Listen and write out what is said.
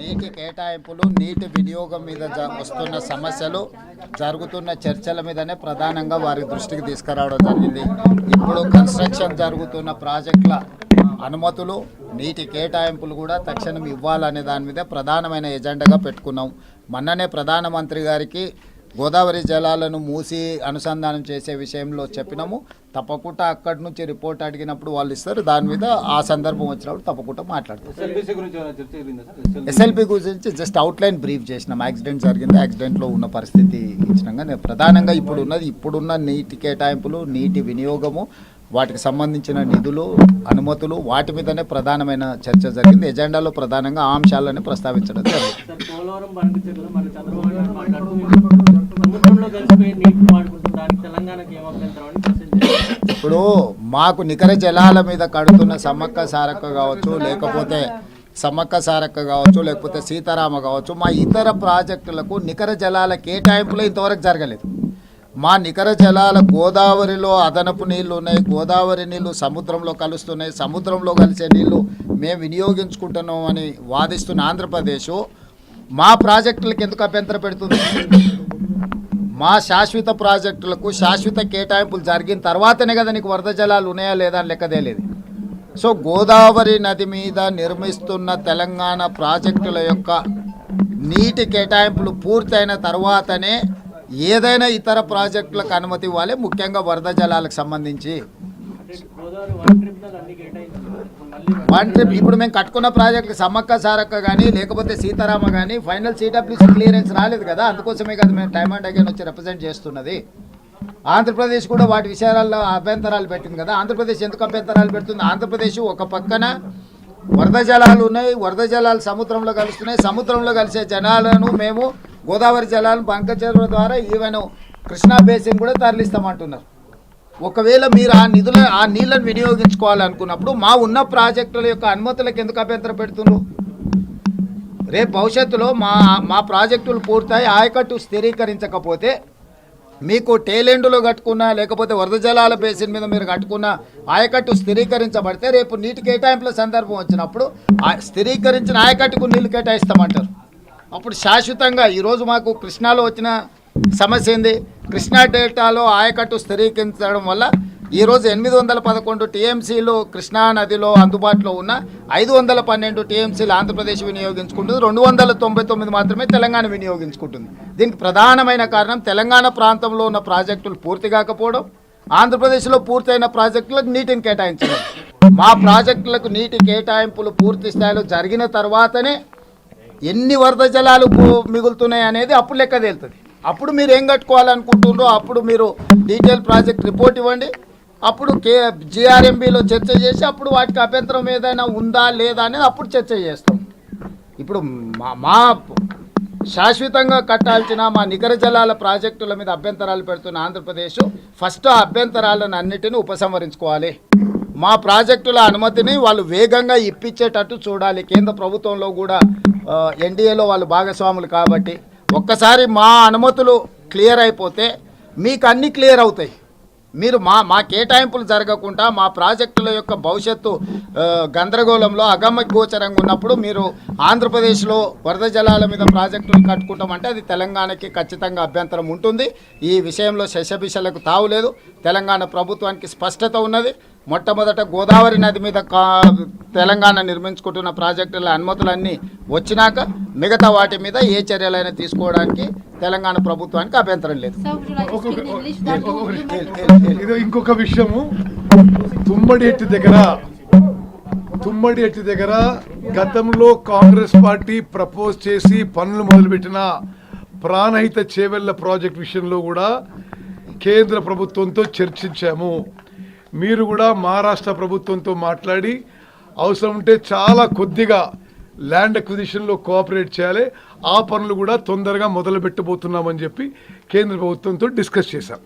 నీటి కేటాయింపులు నీటి వినియోగం మీద జ- వస్తున్న సమస్యలు జరుగుతున్న చర్చల మీదనే ప్రధానంగా వారి దృష్టికి తీసుకురావడం జరిగింది. ఇప్పుడు కన్స్ట్రక్షన్ జరుగుతున్న ప్రాజెక్టుల అనుమతులు నీటి కేటాయింపులు కూడా తక్షణం ఇవ్వాలనే దాని మీద ప్రధానమైన ఎజెండాగా పెట్టుకున్నాం. మొన్ననే ప్రధానమంత్రి గారికి గోదావరి జలాలను మూసి అనుసంధానం చేసే విషయంలో చెప్పినాము. తప్పకుండా అక్కడి నుంచి రిపోర్ట్ అడిగినప్పుడు వాళ్ళు ఇస్తారు. దాని మీద ఆ సందర్భం వచ్చినప్పుడు తప్పకుండా మాట్లాడతాం. ఎస్ఎల్బీసీ గురించి ఏమైనా చర్చ జరిగిందా సార్ ఎస్ఎల్బీ ఎస్ఎల్పి గురించి జస్ట్ అవుట్లైన్ బ్రీఫ్ చేసినాం. యాక్సిడెంట్ జరిగింది. యాక్సిడెంట్లో ఉన్న పరిస్థితి ఇచ్చినాక నేను ప్రధానంగా ఇప్పుడు ఉన్నది ఇప్పుడున్న నీటి కేటాయింపులు నీటి వినియోగము వాటికి సంబంధించిన నిధులు అనుమతులు వాటి మీదనే ప్రధానమైన చర్చ జరిగింది. ఎజెండాలో ప్రధానంగా ఆ అంశాలను ప్రస్తావించడం జరిగింది. ఇప్పుడు మాకు నికర జలాల మీద కడుతున్న సమ్మక్క సారక్క కావచ్చు లేకపోతే సమ్మక్క సారక్క కావచ్చు లేకపోతే సీతారామ కావచ్చు మా ఇతర ప్రాజెక్టులకు నికర జలాల కేటాయింపులు ఇంతవరకు జరగలేదు. మా నికర జలాల గోదావరిలో అదనపు నీళ్ళు ఉన్నాయి గోదావరి నీళ్ళు సముద్రంలో కలుస్తున్నాయి సముద్రంలో కలిసే నీళ్ళు మేము వినియోగించుకుంటున్నాం అని వాదిస్తున్న ఆంధ్రప్రదేశ్ మా ప్రాజెక్టులకు ఎందుకు అభ్యంతర పెడుతుంది? మా శాశ్వత ప్రాజెక్టులకు శాశ్వత కేటాయింపులు జరిగిన తర్వాతనే కదా నీకు వరద జలాలు ఉన్నాయా లేదా అని లెక్కదేలేదు సో గోదావరి నది మీద నిర్మిస్తున్న తెలంగాణ ప్రాజెక్టుల యొక్క నీటి కేటాయింపులు పూర్తయిన తర్వాతనే ఏదైనా ఇతర ప్రాజెక్టులకు అనుమతి ఇవ్వాలి ముఖ్యంగా వరద జలాలకు సంబంధించి. అంటే వన్ ట్రిప్ ఇప్పుడు మేము కట్టుకున్న ప్రాజెక్టులు సమ్మక్క సారక్క కానీ లేకపోతే సీతారామ కానీ ఫైనల్ సిడబ్ల్యూసీ క్లియరెన్స్ రాలేదు కదా అందుకోసమే కదా మేము టైమ్ అండ్ అగైన్ వచ్చి రిప్రజెంట్ చేస్తున్నది. ఆంధ్రప్రదేశ్ కూడా వాటి విషయాల్లో అభ్యంతరాలు పెట్టింది కదా ఆంధ్రప్రదేశ్ ఎందుకు అభ్యంతరాలు పెడుతుంది? ఆంధ్రప్రదేశ్ ఒక పక్కన వరద జలాలు ఉన్నాయి వరద జలాలు సముద్రంలో కలుస్తున్నాయి సముద్రంలో కలిసే జనాలను మేము గోదావరి జలాలను బంకచెరువు ద్వారా ఈవెన్ కృష్ణా బేసిన్ కూడా తరలిస్తామంటున్నారు. ఒకవేళ మీరు ఆ నిధుల ఆ నీళ్ళను వినియోగించుకోవాలనుకున్నప్పుడు మా ఉన్న ప్రాజెక్టుల యొక్క అనుమతులకు ఎందుకు అభ్యంతరం పెడుతున్నారు రేపు భవిష్యత్తులో మా మా ప్రాజెక్టులు పూర్తయి ఆయకట్టు స్థిరీకరించకపోతే మీకు టేలెండ్లో కట్టుకున్న లేకపోతే వరద జలాల బేసిన్ మీద మీరు కట్టుకున్న ఆయకట్టు స్థిరీకరించబడితే రేపు నీటి కేటాయింపుల సందర్భం వచ్చినప్పుడు ఆ స్థిరీకరించిన ఆయకట్టుకు నీళ్ళు కేటాయిస్తామంటారు. అప్పుడు శాశ్వతంగా ఈరోజు మాకు కృష్ణాలో వచ్చిన సమస్య ఏంది? కృష్ణా డెల్టాలో ఆయకట్టు స్థిరీకరించడం వల్ల ఈరోజు ఎనిమిది వందల పదకొండు టీఎంసీలు కృష్ణా నదిలో అందుబాటులో ఉన్న ఐదు వందల పన్నెండు టీఎంసీలు ఆంధ్రప్రదేశ్ వినియోగించుకుంటుంది. రెండు వందల తొంభై తొమ్మిది మాత్రమే తెలంగాణ వినియోగించుకుంటుంది. దీనికి ప్రధానమైన కారణం తెలంగాణ ప్రాంతంలో ఉన్న ప్రాజెక్టులు పూర్తి కాకపోవడం ఆంధ్రప్రదేశ్లో పూర్తయిన ప్రాజెక్టులకు నీటిని కేటాయించడం. మా ప్రాజెక్టులకు నీటి కేటాయింపులు పూర్తి స్థాయిలో జరిగిన తర్వాతనే ఎన్ని వరద జలాలు మిగులుతున్నాయి అనేది అప్పుడు లెక్క తేలుతుంది. అప్పుడు మీరు ఏం కట్టుకోవాలనుకుంటున్నారో అప్పుడు మీరు డీటెయిల్ ప్రాజెక్ట్ రిపోర్ట్ ఇవ్వండి. అప్పుడు కే జిఆర్ఎంబీలో చర్చ చేసి అప్పుడు వాటికి అభ్యంతరం ఏదైనా ఉందా లేదా అనేది అప్పుడు చర్చ చేస్తాం. ఇప్పుడు మా మా శాశ్వతంగా కట్టాల్సిన మా నికర జలాల ప్రాజెక్టుల మీద అభ్యంతరాలు పెడుతున్న ఆంధ్రప్రదేశ్ ఫస్ట్ ఆ అభ్యంతరాలను అన్నిటిని ఉపసంహరించుకోవాలి. మా ప్రాజెక్టుల అనుమతిని వాళ్ళు వేగంగా ఇప్పించేటట్టు చూడాలి. కేంద్ర ప్రభుత్వంలో కూడా ఎన్డీఏలో వాళ్ళు భాగస్వాములు కాబట్టి. ఒక్కసారి మా అనుమతులు క్లియర్ అయిపోతే మీకు అన్నీ క్లియర్ అవుతాయి. మీరు మా మా కేటాయింపులు జరగకుండా మా ప్రాజెక్టుల యొక్క భవిష్యత్తు గందరగోళంలో అగమ్య గోచరంగా ఉన్నప్పుడు మీరు ఆంధ్రప్రదేశ్లో వరద జలాల మీద ప్రాజెక్టులు కట్టుకుంటామంటే అది తెలంగాణకి ఖచ్చితంగా అభ్యంతరం ఉంటుంది. ఈ విషయంలో శశభిషలకు తావులేదు తెలంగాణ ప్రభుత్వానికి స్పష్టత ఉన్నది. మొట్టమొదట గోదావరి నది మీద కా తెలంగాణ నిర్మించుకుంటున్న ప్రాజెక్టుల అనుమతులన్నీ వచ్చినాక మిగతా వాటి మీద ఏ చర్యలైనా తీసుకోవడానికి తెలంగాణ ప్రభుత్వానికి అభ్యంతరం లేదు. ఇది ఇంకొక విషయము. తుమ్మడి ఎట్టి దగ్గర తుమ్మడి ఎట్టి దగ్గర గతంలో కాంగ్రెస్ పార్టీ ప్రపోజ్ చేసి పనులు మొదలుపెట్టిన ప్రాణహిత చేవెళ్ళ ప్రాజెక్ట్ విషయంలో కూడా కేంద్ర ప్రభుత్వంతో చర్చించాము. మీరు కూడా మహారాష్ట్ర ప్రభుత్వంతో మాట్లాడి అవసరం ఉంటే చాలా కొద్దిగా ల్యాండ్ అక్విజిషన్లో కోఆపరేట్ చేయాలి. ఆ పనులు కూడా తొందరగా మొదలు పెట్టబోతున్నామని చెప్పి కేంద్ర ప్రభుత్వంతో డిస్కస్ చేశాం.